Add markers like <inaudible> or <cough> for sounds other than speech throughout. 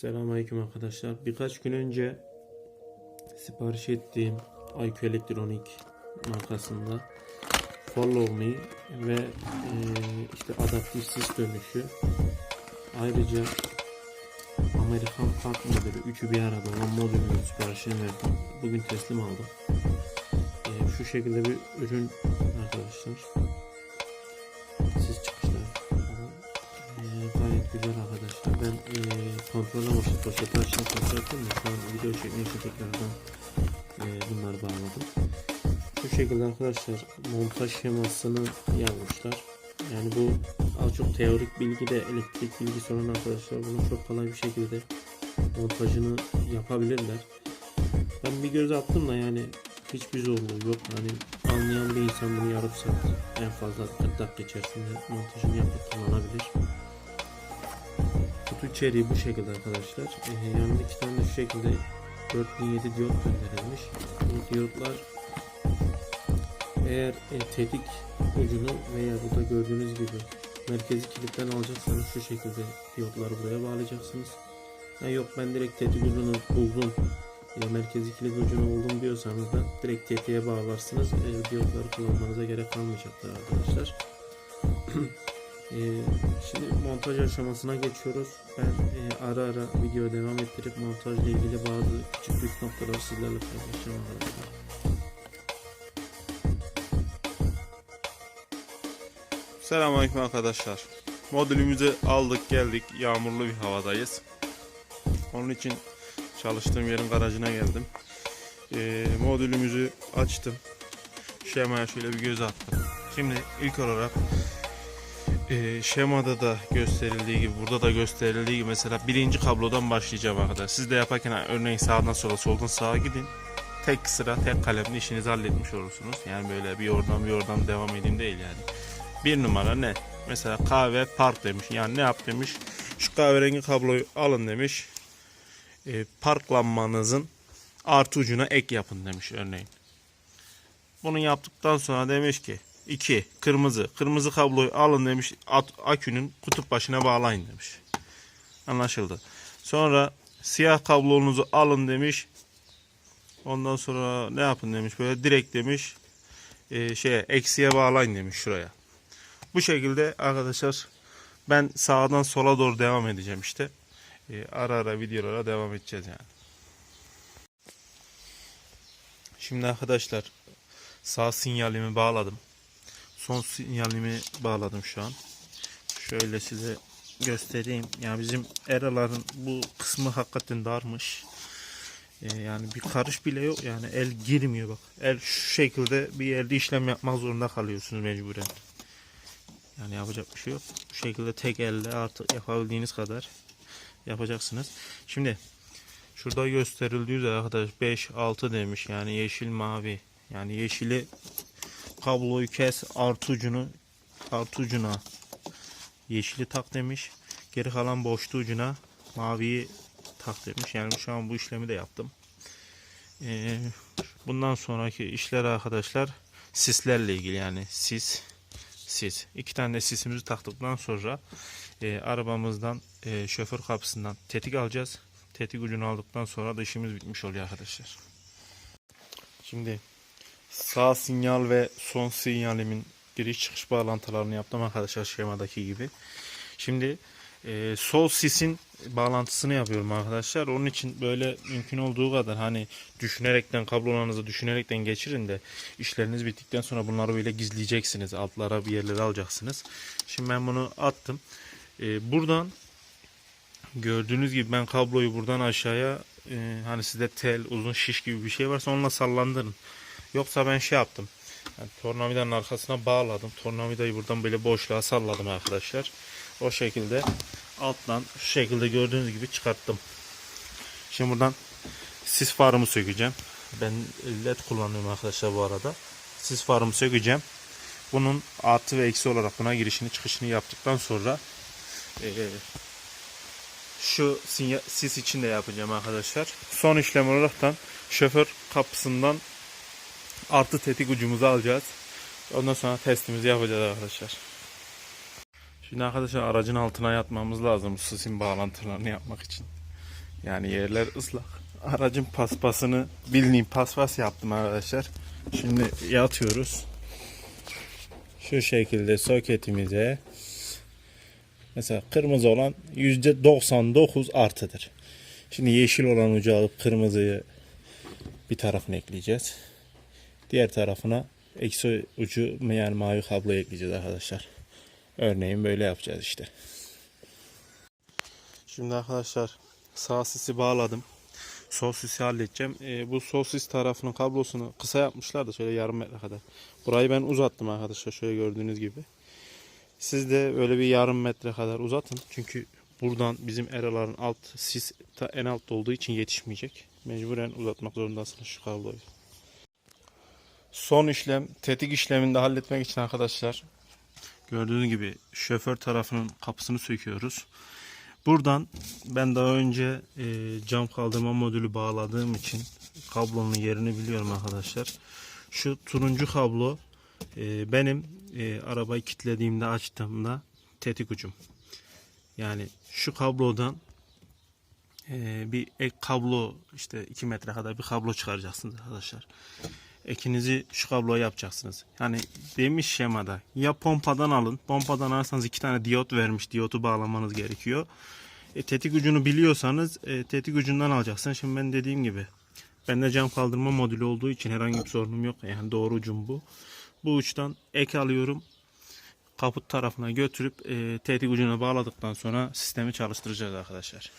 Selamünaleyküm arkadaşlar. Birkaç gün önce sipariş ettiğim IQ Elektronik markasında Follow Me ve e, işte adaptif sis dönüşü ayrıca Amerikan Park modeli üçü bir arada olan modülün siparişini verdim. Bugün teslim aldım. E, şu şekilde bir ürün arkadaşlar. Kontrol amaçlı poşeti açtım kontrol ettim şu an video çekmek için tekrardan e, bunları bağladım. Bu şekilde arkadaşlar montaj şemasını yazmışlar. Yani bu az çok teorik bilgi de elektrik bilgisi olan arkadaşlar bunu çok kolay bir şekilde montajını yapabilirler. Ben bir göz attım da yani hiçbir zorluğu yok. Hani anlayan bir insan bunu yarım saat en fazla 40 dakika içerisinde montajını yapıp kullanabilir. Kutu içeriği bu şekilde arkadaşlar. Ee, yanında iki tane şu şekilde 4007 diyot gönderilmiş. Bu diyotlar eğer e, tetik ucunu veya burada gördüğünüz gibi merkezi kilitten alacaksanız şu şekilde diyotları buraya bağlayacaksınız. Ha yok ben direkt tetik ucunu buldum ya merkezi kilit ucunu buldum diyorsanız da direkt tetiğe bağlarsınız. E, diyotları kullanmanıza gerek kalmayacaktır arkadaşlar. <clears throat> Ee, şimdi montaj aşamasına geçiyoruz. Ben e, ara ara video devam ettirip montajla ilgili bazı küçük püf noktaları sizlerle paylaşacağım arkadaşlar. Selamünaleyküm arkadaşlar. Modülümüzü aldık geldik. Yağmurlu bir havadayız. Onun için çalıştığım yerin garajına geldim. Ee, modülümüzü açtım. Şemaya şöyle bir göz attım. Şimdi ilk olarak e, şemada da gösterildiği gibi burada da gösterildiği gibi mesela birinci kablodan başlayacağım arkadaşlar. Siz de yaparken örneğin sağdan sola soldan sağa gidin. Tek sıra tek kalemle işinizi halletmiş olursunuz. Yani böyle bir oradan bir oradan devam edeyim değil yani. Bir numara ne? Mesela kahve park demiş. Yani ne yap demiş. Şu kahverengi kabloyu alın demiş. E, park lambanızın artı ucuna ek yapın demiş örneğin. Bunu yaptıktan sonra demiş ki 2 kırmızı kırmızı kabloyu alın demiş at, akünün kutup başına bağlayın demiş. Anlaşıldı. Sonra siyah kablonuzu alın demiş. Ondan sonra ne yapın demiş böyle direkt demiş e, şeye eksiye bağlayın demiş şuraya. Bu şekilde arkadaşlar ben sağdan sola doğru devam edeceğim işte. Ee, ara ara videolara devam edeceğiz yani. Şimdi arkadaşlar sağ sinyalimi bağladım. Son sinyalimi bağladım şu an. Şöyle size göstereyim. Yani bizim eraların bu kısmı hakikaten darmış. Ee, yani bir karış bile yok. Yani el girmiyor bak. El şu şekilde bir yerde işlem yapmak zorunda kalıyorsunuz mecburen. Yani yapacak bir şey yok. Bu şekilde tek elle artık yapabildiğiniz kadar yapacaksınız. Şimdi şurada gösterildiği üzere arkadaş 5 6 demiş. Yani yeşil mavi. Yani yeşili kabloyu kes artı ucunu artı ucuna yeşili tak demiş. Geri kalan boşluğu ucuna maviyi tak demiş. Yani şu an bu işlemi de yaptım. Ee, bundan sonraki işler arkadaşlar sislerle ilgili yani sis sis. İki tane de sisimizi taktıktan sonra e, arabamızdan e, şoför kapısından tetik alacağız. Tetik ucunu aldıktan sonra da işimiz bitmiş oluyor arkadaşlar. Şimdi sağ sinyal ve son sinyalimin giriş çıkış bağlantılarını yaptım arkadaşlar şemadaki gibi. Şimdi e, sol sisin bağlantısını yapıyorum arkadaşlar. Onun için böyle mümkün olduğu kadar hani düşünerekten kablolarınızı düşünerekten geçirin de işleriniz bittikten sonra bunları böyle gizleyeceksiniz. Altlara bir yerlere alacaksınız. Şimdi ben bunu attım. E, buradan gördüğünüz gibi ben kabloyu buradan aşağıya e, hani sizde tel uzun şiş gibi bir şey varsa onunla sallandırın. Yoksa ben şey yaptım. Yani tornavidanın arkasına bağladım. Tornavidayı buradan böyle boşluğa salladım arkadaşlar. O şekilde alttan şu şekilde gördüğünüz gibi çıkarttım. Şimdi buradan sis farımı sökeceğim. Ben led kullanıyorum arkadaşlar bu arada. Sis farımı sökeceğim. Bunun artı ve eksi olarak buna girişini çıkışını yaptıktan sonra eee, şu sis için de yapacağım arkadaşlar. Son işlem olaraktan şoför kapısından artı tetik ucumuzu alacağız. Ondan sonra testimizi yapacağız arkadaşlar. Şimdi arkadaşlar aracın altına yatmamız lazım sisin bağlantılarını yapmak için. Yani yerler ıslak. Aracın paspasını bildiğim paspas yaptım arkadaşlar. Şimdi yatıyoruz. Şu şekilde soketimize mesela kırmızı olan %99 artıdır. Şimdi yeşil olan ucu alıp kırmızıyı bir tarafına ekleyeceğiz. Diğer tarafına eksi ucu yani mavi kablo ekleyeceğiz arkadaşlar. Örneğin böyle yapacağız işte. Şimdi arkadaşlar sağ sisi bağladım. Sol sisi halledeceğim. Ee, bu sol sis tarafının kablosunu kısa yapmışlar da şöyle yarım metre kadar. Burayı ben uzattım arkadaşlar şöyle gördüğünüz gibi. Siz de öyle bir yarım metre kadar uzatın. Çünkü buradan bizim eraların alt sis en altta olduğu için yetişmeyecek. Mecburen uzatmak zorundasınız şu kabloyu. Son işlem tetik işlemini de halletmek için arkadaşlar gördüğünüz gibi şoför tarafının kapısını söküyoruz. Buradan ben daha önce e, cam kaldırma modülü bağladığım için kablonun yerini biliyorum arkadaşlar. Şu turuncu kablo e, benim e, arabayı kilitlediğimde açtığımda tetik ucum. Yani şu kablodan e, bir ek kablo işte 2 metre kadar bir kablo çıkaracaksınız arkadaşlar. Ekinizi şu kabloya yapacaksınız. Yani demiş şemada ya pompadan alın. Pompadan alırsanız iki tane diyot vermiş. Diyotu bağlamanız gerekiyor. E, tetik ucunu biliyorsanız e, tetik ucundan alacaksın. Şimdi ben dediğim gibi bende cam kaldırma modülü olduğu için herhangi bir sorunum yok. Yani doğru ucum bu. Bu uçtan ek alıyorum. Kaput tarafına götürüp e, tetik ucuna bağladıktan sonra sistemi çalıştıracağız arkadaşlar.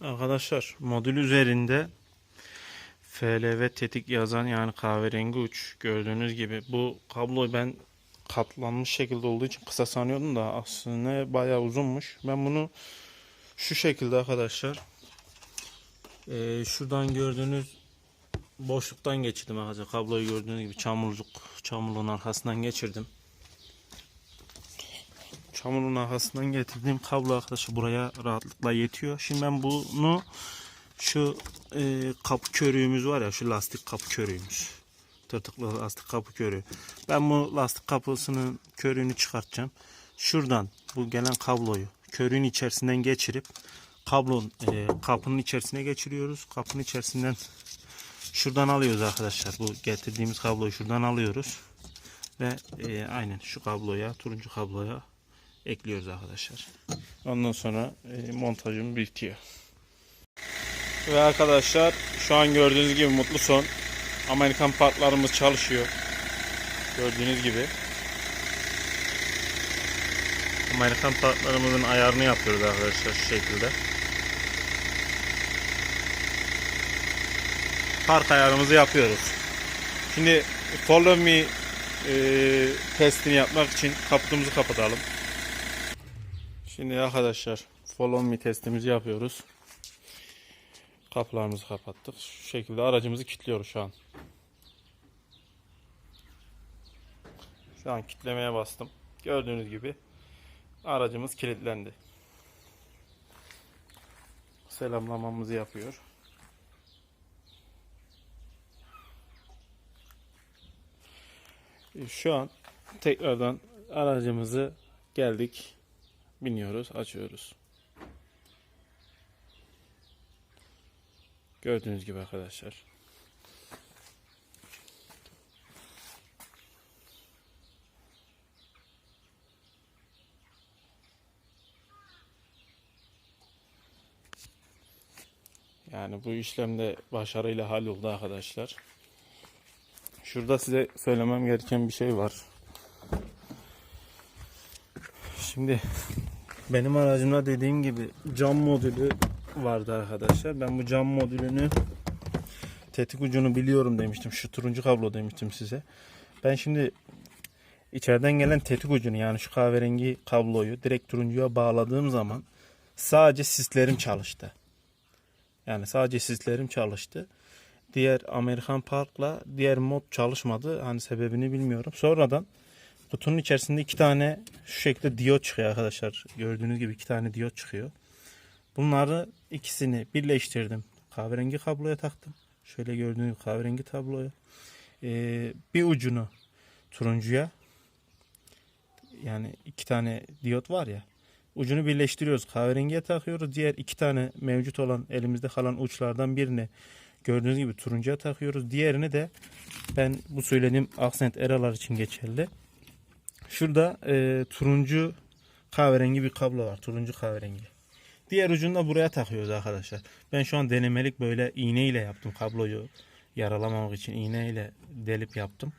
Arkadaşlar modül üzerinde FLV tetik yazan yani kahverengi uç gördüğünüz gibi bu kablo ben katlanmış şekilde olduğu için kısa sanıyordum da aslında bayağı uzunmuş. Ben bunu şu şekilde arkadaşlar eee, şuradan gördüğünüz boşluktan geçirdim arkadaşlar. Kabloyu gördüğünüz gibi çamurluk çamurluğun arkasından geçirdim. Çamurun arkasından getirdiğim kablo arkadaşlar buraya rahatlıkla yetiyor. Şimdi ben bunu şu e, kapı körüğümüz var ya şu lastik kapı körüğümüz. Tırtıklı lastik kapı körüğü. Ben bu lastik kapısının körüğünü çıkartacağım. Şuradan bu gelen kabloyu körüğün içerisinden geçirip kablonun e, kapının içerisine geçiriyoruz. Kapının içerisinden şuradan alıyoruz arkadaşlar. Bu getirdiğimiz kabloyu şuradan alıyoruz. Ve e, aynen şu kabloya turuncu kabloya ekliyoruz arkadaşlar. Ondan sonra e, montajım bitiyor. Ve arkadaşlar şu an gördüğünüz gibi mutlu son. Amerikan partlarımız çalışıyor. Gördüğünüz gibi. Amerikan partlarımızın ayarını yapıyoruz arkadaşlar şu şekilde. Park ayarımızı yapıyoruz. Şimdi follow me e, testini yapmak için kaputumuzu kapatalım. Şimdi arkadaşlar follow me testimizi yapıyoruz. Kapılarımızı kapattık. Şu şekilde aracımızı kilitliyoruz şu an. Şu an kilitlemeye bastım. Gördüğünüz gibi aracımız kilitlendi. Selamlamamızı yapıyor. Şu an tekrardan aracımızı geldik. Biniyoruz, açıyoruz. Gördüğünüz gibi arkadaşlar. Yani bu işlemde başarıyla halloldu arkadaşlar. Şurada size söylemem gereken bir şey var. Şimdi benim aracımda dediğim gibi cam modülü vardı arkadaşlar. Ben bu cam modülünü tetik ucunu biliyorum demiştim. Şu turuncu kablo demiştim size. Ben şimdi içeriden gelen tetik ucunu yani şu kahverengi kabloyu direkt turuncuya bağladığım zaman sadece sislerim çalıştı. Yani sadece sislerim çalıştı. Diğer Amerikan Park'la diğer mod çalışmadı. Hani sebebini bilmiyorum. Sonradan kutunun içerisinde iki tane şu şekilde diyot çıkıyor arkadaşlar. Gördüğünüz gibi iki tane diyot çıkıyor. Bunları ikisini birleştirdim. Kahverengi kabloya taktım. Şöyle gördüğünüz kahverengi tabloya. Ee, bir ucunu turuncuya yani iki tane diyot var ya ucunu birleştiriyoruz. Kahverengiye takıyoruz. Diğer iki tane mevcut olan elimizde kalan uçlardan birini gördüğünüz gibi turuncuya takıyoruz. Diğerini de ben bu söylediğim aksent eralar için geçerli. Şurada e, turuncu kahverengi bir kablo var. Turuncu kahverengi. Diğer ucunu da buraya takıyoruz arkadaşlar. Ben şu an denemelik böyle iğneyle yaptım kabloyu yaralamamak için iğneyle delip yaptım.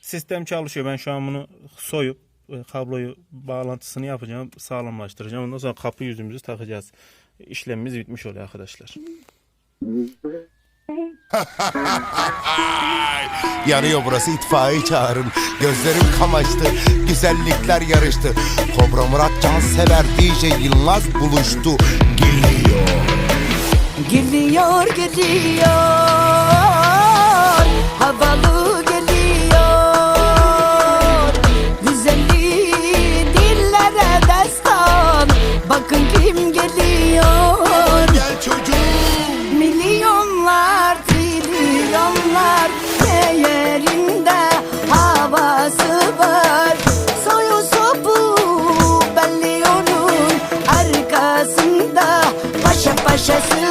Sistem çalışıyor. Ben şu an bunu soyup e, kabloyu bağlantısını yapacağım, sağlamlaştıracağım. Ondan sonra kapı yüzümüzü takacağız. İşlemimiz bitmiş oluyor arkadaşlar. <laughs> Yanıyor burası itfaiye çağırın. Gözlerim kamaştı Güzellikler yarıştı. Kobra Murat Cansever DJ Yılmaz buluştu. Geliyor. Geliyor geliyor. Havalı belli onun